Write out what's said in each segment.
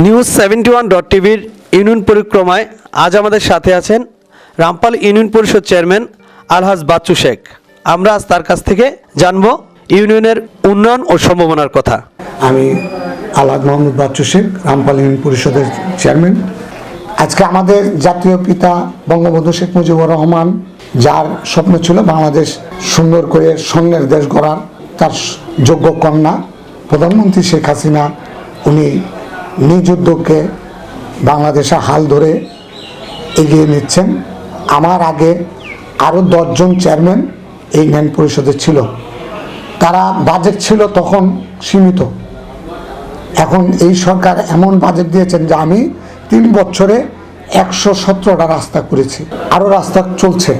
News seventy one dot টিভির union পরিক্রমায় আজ আমাদের সাথে আছেন রামপাল ইউনিয়ন পরিষদ চেয়ারম্যান আলহাজ বাচ্চু শেখ। আমরা আজ তার কাছ থেকে জানব ইউনিয়নের উন্নয়ন ও সম্ভাবনার কথা। আমি আলাদ মোহাম্মদ বাচ্চু শেখ, রামপাল ইউনিয়ন পরিষদের চেয়ারম্যান। আজকে আমাদের জাতীয় পিতা বঙ্গবন্ধু শেখ মুজিবুর রহমান, যার স্বপ্ন ছিল বাংলাদেশ সুন্দর করে স্বর্ণের দেশ গড়ার, তার যোগ্য কন্যা প্রধানমন্ত্রী শেখ হাসিনা, উনি নিজ উদ্যোগকে বাংলাদেশে হাল ধরে এগিয়ে নিচ্ছেন। আমার আগে আরও দশজন চেয়ারম্যান এই ইউনিয়ন পরিষদে ছিল। তারা বাজেট ছিল তখন সীমিত। এখন এই সরকার এমন বাজেট দিয়েছেন যে আমি তিন বছরে একশো সতেরোটা রাস্তা করেছি। আরও রাস্তা চলছে।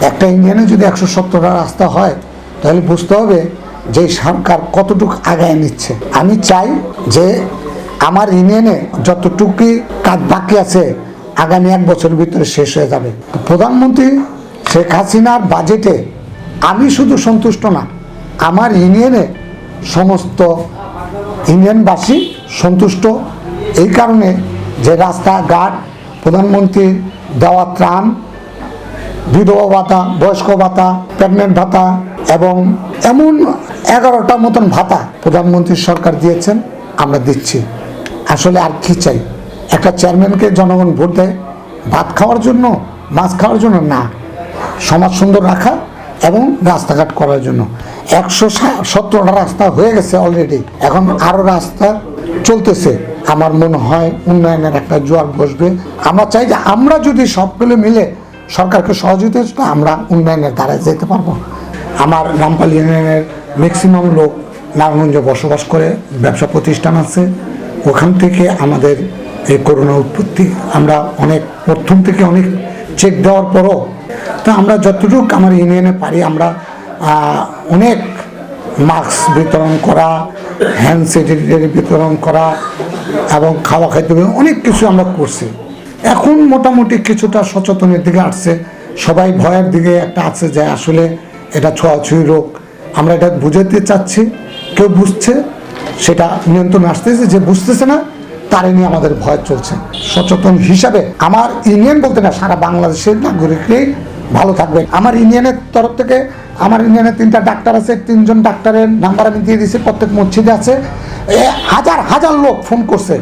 একটা ইউনিয়নে যদি একশো সতেরোটা রাস্তা হয়, তাহলে বুঝতে হবে যে সরকার কতটুকু আগায় নিচ্ছে। আমি চাই যে আমার ইউনিয়নে যতটুকুই কাজ বাকি আছে, আগামী এক বছরের ভিতরে শেষ হয়ে যাবে। প্রধানমন্ত্রী শেখ হাসিনার বাজেটে আমি শুধু সন্তুষ্ট না, আমার ইউনিয়নে সমস্ত ইউনিয়নবাসী সন্তুষ্ট। এই কারণে যে রাস্তাঘাট প্রধানমন্ত্রীর দেওয়া ত্রাণ, বিধবা ভাতা, বয়স্ক ভাতা প্রেগনেন্ট ভাতা এবং এমন এগারোটা মতন ভাতা প্রধানমন্ত্রী সরকার দিয়েছেন, আমরা দিচ্ছি। আসলে আর কি চাই? একটা চেয়ারম্যানকে জনগণ ভোট দেয়, ভাত খাওয়ার জন্য, মাছ খাওয়ার জন্য? না। সমাজ সুন্দর রাখা এবং রাস্তাঘাট করার জন্য। একশো সতেরোটা রাস্তা হয়ে গেছে অলরেডি এখন আরও রাস্তা চলতেছে। আমার মনে হয় উন্নয়নের একটা জোয়ার বসবে। আমরা চাই যে আমরা যদি সবগুলো মিলে সরকারকে সহযোগিতা আমরা উন্নয়নের ধারায় যেতে পারব। আমার রামপাল ইউনিয়নের ম্যাক্সিমাম লোক নারায়ণগঞ্জে বসবাস করে, ব্যবসা প্রতিষ্ঠান আছে। ওখান থেকে আমাদের এই করোনা উৎপত্তি আমরা অনেক প্রথম থেকে অনেক চেক দেওয়ার পরও তো আমরা যতটুকু আমার ইউনিয়নে পারি আমরা অনেক মাস্ক বিতরণ করা হ্যান্ড স্যানিটারি বিতরণ করা এবং খাওয়া বিতরণ, অনেক কিছু আমরা করছি। এখন মোটামুটি কিছুটা সচেতনের দিকে আসছে সবাই ভয়ের দিকে একটা আছে যে আসলে এটা ছোঁয়াছুঁয়ি রোগ। আমরা এটা বুঝাতে চাচ্ছি কেউ বুঝছে? সেটা নিয়ন্ত্রণে আসতেছে, যে বুঝতেছে না, তারে নিয়ে আমাদের ভয় চলছে। সচেতন হিসাবে আমার ইউনিয়ন বলতে না, সারা বাংলাদেশের নাগরিকরাই ভালো থাকবে। আমার ইউনিয়নের তরফ থেকে, আমার ইউনিয়নে তিনটা ডাক্তার আছে, তিনজন ডাক্তারের নাম্বার আমি দিয়ে দিয়েছি, প্রত্যেক মসজিদে আছে। হাজার হাজার লোক ফোন করছে।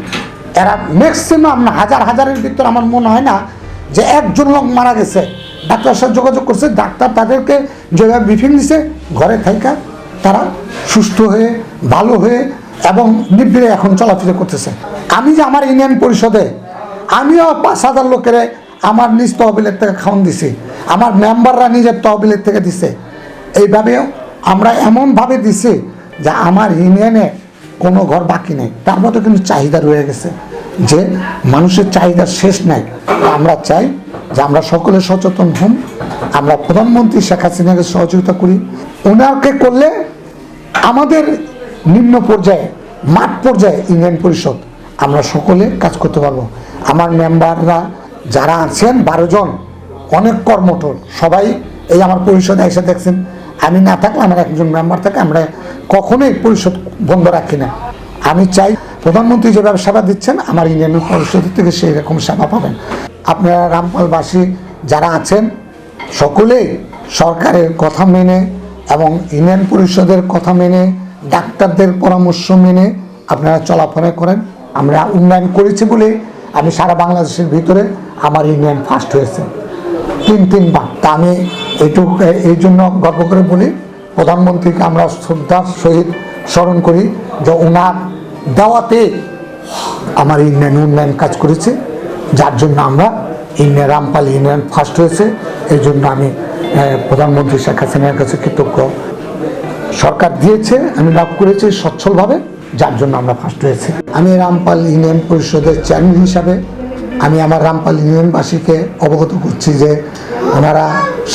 এরা ম্যাক্সিমাম না হাজার, হাজারের ভিতর আমার মনে হয় না, যে একজন লোক মারা গেছে। ডাক্তারের সাথে যোগাযোগ করছে, ডাক্তার তাদেরকে যেভাবে ব্রিফিং দিছে, ঘরে থাইকা তারা সুস্থ হয়ে, ভালো হয়ে এবং নির্বিড়ে এখন চলাফেরা করতেছে। আমি যে আমার ইউনিয়ন পরিষদে, আমিও পাঁচ হাজার লোকের আমার নিজ তহবিলের থেকে খাওয়ান দিছি। আমার মেম্বাররা নিজের তহবিলের থেকে দিছে। এইভাবেও আমরা এমনভাবে দিছি যে আমার ইউনিয়নে কোনো ঘর বাকি নেই। তার মতো কিন্তু চাহিদা রয়ে গেছে যে মানুষের চাহিদা শেষ নাই। আমরা চাই যে আমরা সকলে সচেতন হন। আমরা প্রধানমন্ত্রী শেখ হাসিনাকে সহযোগিতা করি। ওনাকে করলে আমাদের নিম্ন পর্যায়ে, মাঠ পর্যায়ে ইউনিয়ন পরিষদ, আমরা সকলে কাজ করতে পারব। আমার মেম্বাররা যারা আছেন, বারো জন, অনেক কর্মঠোর, সবাই এই আমার পরিষদে এসে দেখছেন। আমি না থাকলে, আমার একজন মেম্বার থাকে, আমরা কখনোই পরিষদ বন্ধ রাখি না। আমি চাই প্রধানমন্ত্রী যেভাবে সেবা দিচ্ছেন, আমার ইউনিয়ন পরিষদের থেকে সেই রকম সেবা পাবেন। আপনারা রামপালবাসী যারা আছেন, সকলেই সরকারের কথা মেনে এবং ইউনিয়ন পরিষদের কথা মেনে, ডাক্তারদের পরামর্শ মেনে আপনারা চলাফেরা করেন। আমরা উন্নয়ন করেছি বলে আমি সারা বাংলাদেশের ভিতরে আমার ইউনিয়ন ফার্স্ট হয়েছে। তিন, তিনবার। তা আমি এইটুকু এই জন্য গর্ব করে বলি, প্রধানমন্ত্রীকে আমরা শ্রদ্ধার সহিত স্মরণ করি যে ওনার দেওয়াতে আমার ইউনিয়ন উন্নয়ন কাজ করেছে। যার জন্য আমরা ইউনিয়ন রামপাল ইউনিয়ন ফার্স্ট হয়েছে। এই জন্য আমি প্রধানমন্ত্রী শেখ হাসিনার কাছে কৃতজ্ঞ। সরকার দিয়েছে, আমি লাভ করেছি সচ্ছলভাবে, যার জন্য আমরা ফার্স্ট হয়েছি। আমি রামপাল ইউনিয়ন পরিষদের চেয়ারম্যান হিসাবে, আমি আমার রামপাল ইউনিয়নবাসীকে অবগত করছি যে ওনারা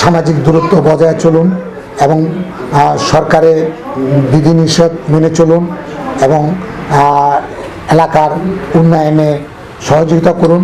সামাজিক দূরত্ব বজায় চলুন এবং সরকারের বিধিনিষেধ মেনে চলুন এবং এলাকার উন্নয়নে সহযোগিতা করুন।